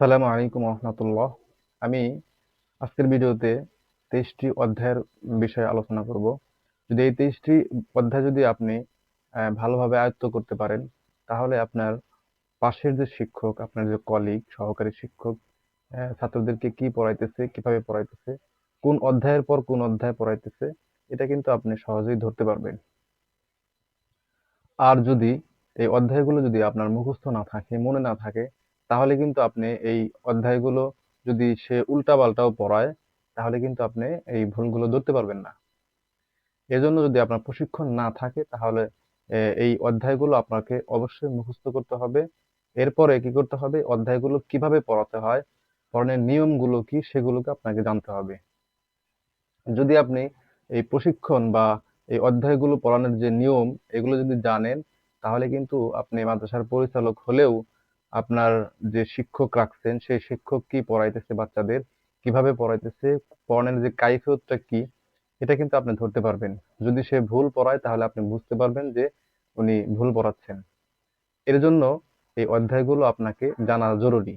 আসসালামু আলাইকুম রহমতুল্লাহ আমি আজকের ভিডিওতে তেইশটি অধ্যায়ের বিষয়ে আলোচনা করব। যদি এই তেইশটি অধ্যায় যদি আপনি ভালোভাবে আয়ত্ত করতে পারেন, তাহলে আপনার পাশের যে শিক্ষক, আপনার যে কলিগ সহকারী শিক্ষক ছাত্রদেরকে কি পড়াইতেছে, কীভাবে পড়াইতেছে, কোন অধ্যায়ের পর কোন অধ্যায় পড়াইতেছে, এটা কিন্তু আপনি সহজেই ধরতে পারবেন। আর যদি এই অধ্যায়গুলো যদি আপনার মুখস্থ না থাকে, মনে না থাকে তাহলে কিন্তু আপনি এই অধ্যায়গুলো যদি সে উল্টাপাল্টাও পড়ায়, তাহলে কিন্তু আপনি এই ভুলগুলো ধরতে পারবেন না। এজন্য যদি আপনার প্রশিক্ষণ না থাকে, তাহলে এই অধ্যায়গুলো আপনাকে অবশ্যই মুখস্থ করতে হবে। এরপরে কি করতে হবে? অধ্যায়গুলো কীভাবে পড়াতে হয়? পড়ানোর নিয়মগুলো কি? সেগুলোকে আপনাকে জানতে হবে। যদি আপনি এই প্রশিক্ষণ বা এই অধ্যায়গুলো পড়ানোর যে নিয়ম, এগুলো যদি জানেন, তাহলে কিন্তু আপনি মাদ্রাসার পরিচালক হলেও আপনার যে শিক্ষক রাখছেন, সেই শিক্ষক কি পড়াইতেছে বাচ্চাদের? কীভাবে পড়াইতেছে? পড়ানোর যে কাইফিয়তটা কি? এটা কিন্তু আপনি ধরতে পারবেন। যদি সে ভুল পড়ায়, তাহলে আপনি বুঝতে পারবেন যে উনি ভুল পড়াচ্ছেন। এর জন্য এই অধ্যায়গুলো আপনাকে জানা জরুরি।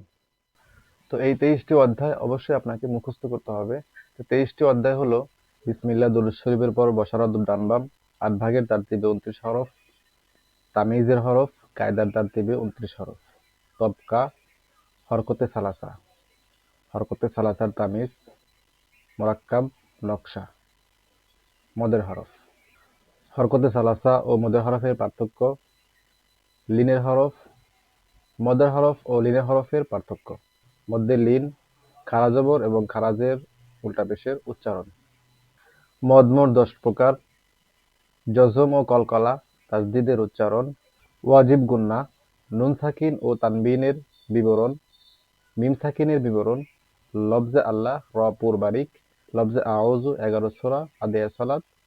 তো এই তেইশটি অধ্যায় অবশ্যই আপনাকে মুখস্থ করতে হবে। তো তেইশটি অধ্যায় হলো বিসমিল্লাহ দুরূদ শরীফের পর বসারাদুর ডানবাম আট ভাগের তারতিবে উনত্রিশ হরফ, তামিজের হরফ, কায়দার তারতিবে উনত্রিশ হরফ। তবকা, হরকতে সালাসা। হরকতে সালাসার তামিজ, মোরাক্কাব, নকশা, মদের হরফ। হরকতে সালাসা ও মদের হরফের পার্থক্য, লিনের হরফ, মদের হরফ ও লিনের হরফের পার্থক্য। মধ্যে লিন খারাজবর এবং খারাজের উল্টা পেশের উচ্চারণ। মদ মোট দশ প্রকার, জজম ও কলকলা, তাজদিদের উচ্চারণ, ওয়াজিব গুন্না নুন সাকিন ও তানবিনের বিবরণ। মিম সাকিনের বিবরণ লফজে আল্লাহ, র বারিক লফজে আওয়াজু এগারো ছোরা আদেয়া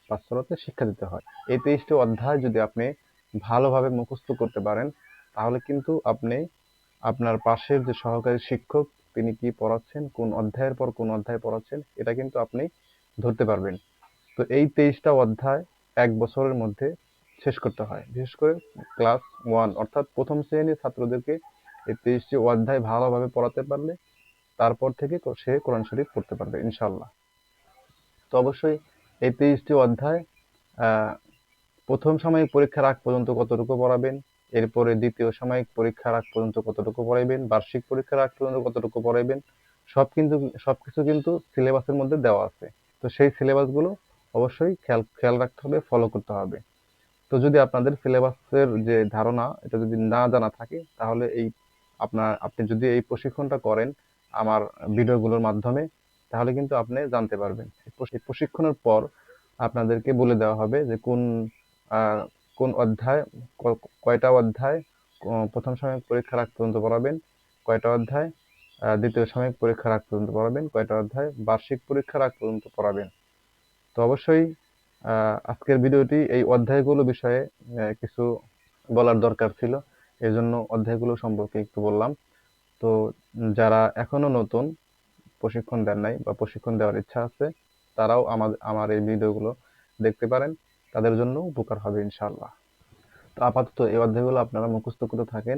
পাঁচ সরাতে শিক্ষা দিতে হয়। এই তেইশটি অধ্যায় যদি আপনি ভালোভাবে মুখস্থ করতে পারেন, তাহলে কিন্তু আপনি আপনার পাশের যে সহকারী শিক্ষক, তিনি কি পড়াচ্ছেন, কোন অধ্যায়ের পর কোন অধ্যায় পড়াচ্ছেন, এটা কিন্তু আপনি ধরতে পারবেন। তো এই তেইশটা অধ্যায় এক বছরের মধ্যে শেষ করতে হয়। বিশেষ করে ক্লাস ওয়ান অর্থাৎ প্রথম শ্রেণির ছাত্রদেরকে এই তেইশটি অধ্যায় ভালোভাবে পড়াতে পারলে তারপর থেকে সে কোরআন শরীফ পড়তে পারবে ইনশাল্লাহ তো অবশ্যই এই তেইশটি অধ্যায় প্রথম সাময়িক পরীক্ষার আগ পর্যন্ত কতটুকু পড়াবেন, এরপরে দ্বিতীয় সাময়িক পরীক্ষার আগ পর্যন্ত কতটুকু পড়াইবেন, বার্ষিক পরীক্ষার আগ পর্যন্ত কতটুকু পড়াইবেন, সব কিন্তু, সবকিছু কিন্তু সিলেবাসের মধ্যে দেওয়া আছে। তো সেই সিলেবাসগুলো অবশ্যই খেয়াল খেয়াল রাখতে হবে ফলো করতে হবে। তো যদি আপনাদের সিলেবাসের যে ধারণা, এটা যদি না জানা থাকে, তাহলে এই আপনার, আপনি যদি এই প্রশিক্ষণটা করেন আমার ভিডিওগুলোর মাধ্যমে, তাহলে কিন্তু আপনি জানতে পারবেন। এই প্রশিক্ষণের পর আপনাদেরকে বলে দেওয়া হবে যে কোন কোন অধ্যায় কয়টা অধ্যায় প্রথম সাময়িক পরীক্ষার আগ পর্যন্ত পড়াবেন, কয়টা অধ্যায় দ্বিতীয় সাময়িক পরীক্ষার আগ পর্যন্ত পড়াবেন, কয়টা অধ্যায়, বার্ষিক পরীক্ষার আগ পর্যন্ত পড়াবেন। তো অবশ্যই আজকের ভিডিওটি এই অধ্যায়গুলো বিষয়ে কিছু বলার দরকার ছিল। এই জন্য অধ্যায়গুলো সম্পর্কে একটু বললাম। তো যারা এখনও নতুন, প্রশিক্ষণ দেন নাই বা প্রশিক্ষণ দেওয়ার ইচ্ছা আছে, তারাও আমার আমার এই ভিডিওগুলো দেখতে পারেন। তাদের জন্য উপকার হবে ইনশাআল্লাহ। তো আপাতত এই অধ্যায়গুলো আপনারা মুখস্থ করতে থাকেন।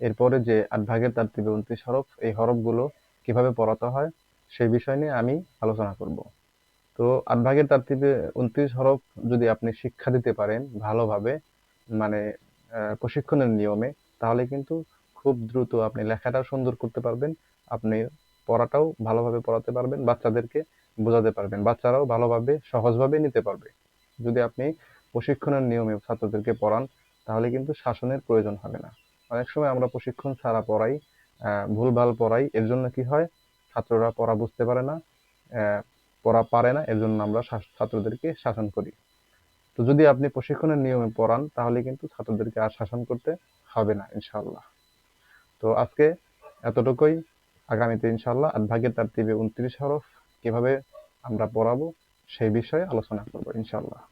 এরপরে যে আট ভাগের তারতিবে উনত্রিশ হরফ, এই হরফগুলো কীভাবে পড়াতে হয়, সেই বিষয় নিয়ে আমি আলোচনা করব। তো আট ভাগের তারতিবে উনত্রিশ হরফ যদি আপনি শিক্ষা দিতে পারেন ভালোভাবে মানে প্রশিক্ষণের নিয়মে, তাহলে কিন্তু খুব দ্রুত আপনি লেখাটা সুন্দর করতে পারবেন, আপনি পড়াটাও ভালোভাবে পড়াতে পারবেন, বাচ্চাদেরকে বোঝাতে পারবেন, বাচ্চারাও ভালোভাবে, সহজভাবে নিতে পারবে। যদি আপনি প্রশিক্ষণের নিয়মে ছাত্রদেরকে পড়ান, তাহলে কিন্তু শাসনের প্রয়োজন হবে না। অনেক সময় আমরা প্রশিক্ষণ ছাড়া পড়াই ভুলভাল পড়াই, এর জন্য কি হয়? ছাত্ররা পড়া বুঝতে পারে না পড়া পারে না এর জন্য আমরা ছাত্রদেরকে শাসন করি। তো যদি আপনি প্রশিক্ষণের নিয়মে পড়ান, তাহলে কিন্তু ছাত্রদেরকে আর শাসন করতে হবে না ইনশাল্লাহ তো আজকে এতটুকুই। আগামীতে ইনশাআল্লাহ আর ভাগের টিভি উনত্রিশ হরফ কীভাবে আমরা পড়াবো, সেই বিষয়ে আলোচনা করব, ইনশাআল্লাহ।